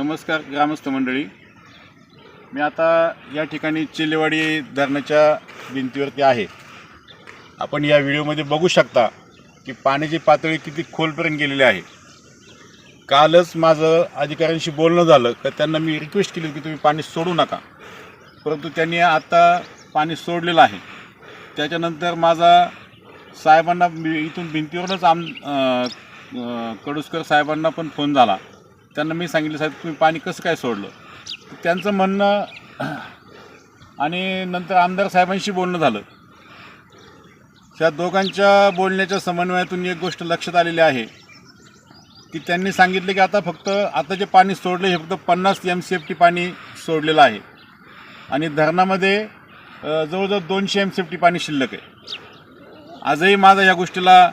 नमस्कार ग्रामस्थ मंडळी. मी आता या ठिकाणी चिल्लेवाडी धरणाच्या भिंतीवरती आहे. आपण या व्हिडिओमध्ये बघू शकता की पाण्याची पातळी किती खोलपर्यंत गेलेली आहे. कालच माझं अधिकाऱ्यांशी बोलणं झालं तर त्यांना मी रिक्वेस्ट केली की तुम्ही पाणी सोडू नका. परंतु त्यांनी आता पाणी सोडलेलं आहे. त्याच्यानंतर माझा साहेबांना मी इथून भिंतीवरूनच आम कडुसकर साहेबांना पण फोन झाला. त्यांना मी सांगितलं साहेब तुम्ही पाणी कसं काय सोडलं? त्यांचं म्हणणं आणि नंतर आमदार साहेबांशी बोलणं झालं. त्या दोघांच्या बोलण्याच्या समन्वयातून एक गोष्ट लक्षात आलेली आहे की त्यांनी सांगितलं की आता फक्त आता जे पाणी सोडलं हे फक्त पन्नास एम सी एफ टी पाणी सोडलेलं आहे. आणि धरणामध्ये जवळजवळ दोनशे एम सी एफ टी पाणी शिल्लक आहे. आजही माझा या गोष्टीला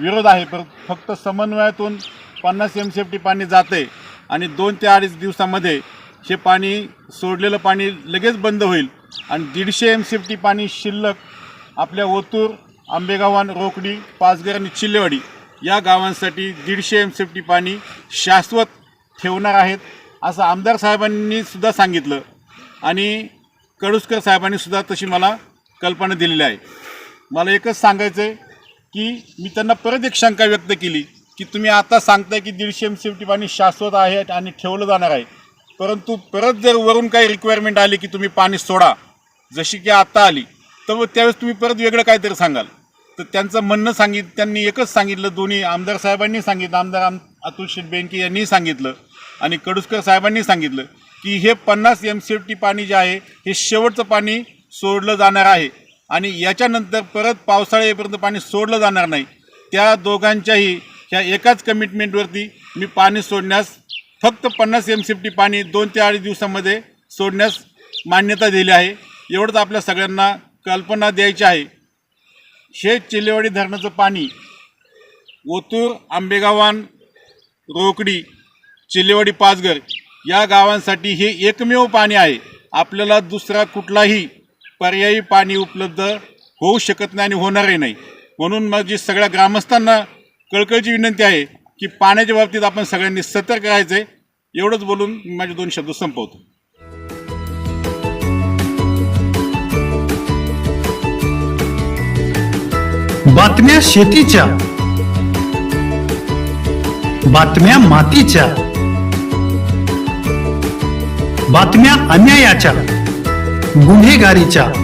विरोध आहे पण फक्त समन्वयातून पन्नास एम सेफ्टी पाणी जाते आणि दोन ते अडीच दिवसामध्ये हे पाणी सोडलेलं पाणी लगेच बंद होईल. आणि दीडशे एम सेफ्टी पाणी शिल्लक आपल्या ओतूर आंबेगावान रोकडी पाचघर आणि चिल्लेवाडी या गावांसाठी दीडशे एम सेफ्टी पाणी शाश्वत ठेवणार आहेत असं आमदार साहेबांनी सुद्धा सांगितलं. आणि कडुसकर साहेबांनी सुद्धा तशी मला कल्पना दिलेली आहे. मला एकच सांगायचं आहे की मी त्यांना परत एक शंका व्यक्त केली. की तुम्ही आता सांगताय की दीडशे एम सी एफ टी पाणी शाश्वत आहे आणि ठेवलं जाणार आहे. परंतु परत जर वरून काही रिक्वायरमेंट आली की तुम्ही पाणी सोडा जशी की आता आली तर त्यावेळेस तुम्ही परत वेगळं काहीतरी सांगाल. तर त्यांचं म्हणणं सांगित त्यांनी एकच सांगितलं दोन्ही आमदार साहेबांनी सांगितलं आमदार आम अतुल शेठ यांनी सांगितलं आणि कडुसकर साहेबांनी सांगितलं की हे पन्नास एम सी एफ टी पाणी जे आहे हे शेवटचं पाणी सोडलं जाणार आहे आणि याच्यानंतर परत पावसाळ्यापर्यंत पाणी सोडलं जाणार नाही. त्या दोघांच्याही ह्या एकाच कमिटमेंटवरती मी पाणी सोडण्यास फक्त पन्नास एम सी एफ टी पाणी दोन ते अडीच दिवसामध्ये सोडण्यास मान्यता दिली आहे. एवढंच आपल्या सगळ्यांना कल्पना द्यायची आहे. हे चिल्लेवाडी धरणाचं पाणी ओतूर आंबेगावान रोकडी चिल्लेवाडी पाचघर या गावांसाठी हे एकमेव पाणी आहे. आपल्याला दुसरा कुठलाही पर्यायी पाणी उपलब्ध होऊ शकत नाही आणि होणारही नाही. म्हणून माझी सगळ्या ग्रामस्थांना कळकळीची विनंती आहे की पाण्याच्या बाबतीत आपण सगळ्यांनी सतर्क राहायचं आहे एवढंच बोलून मी माझे दोन शब्द संपवतो. बातम्या शेतीच्या. बातम्या मातीच्या. बातम्या अन्यायाच्या. गुन्हेगारीच्या.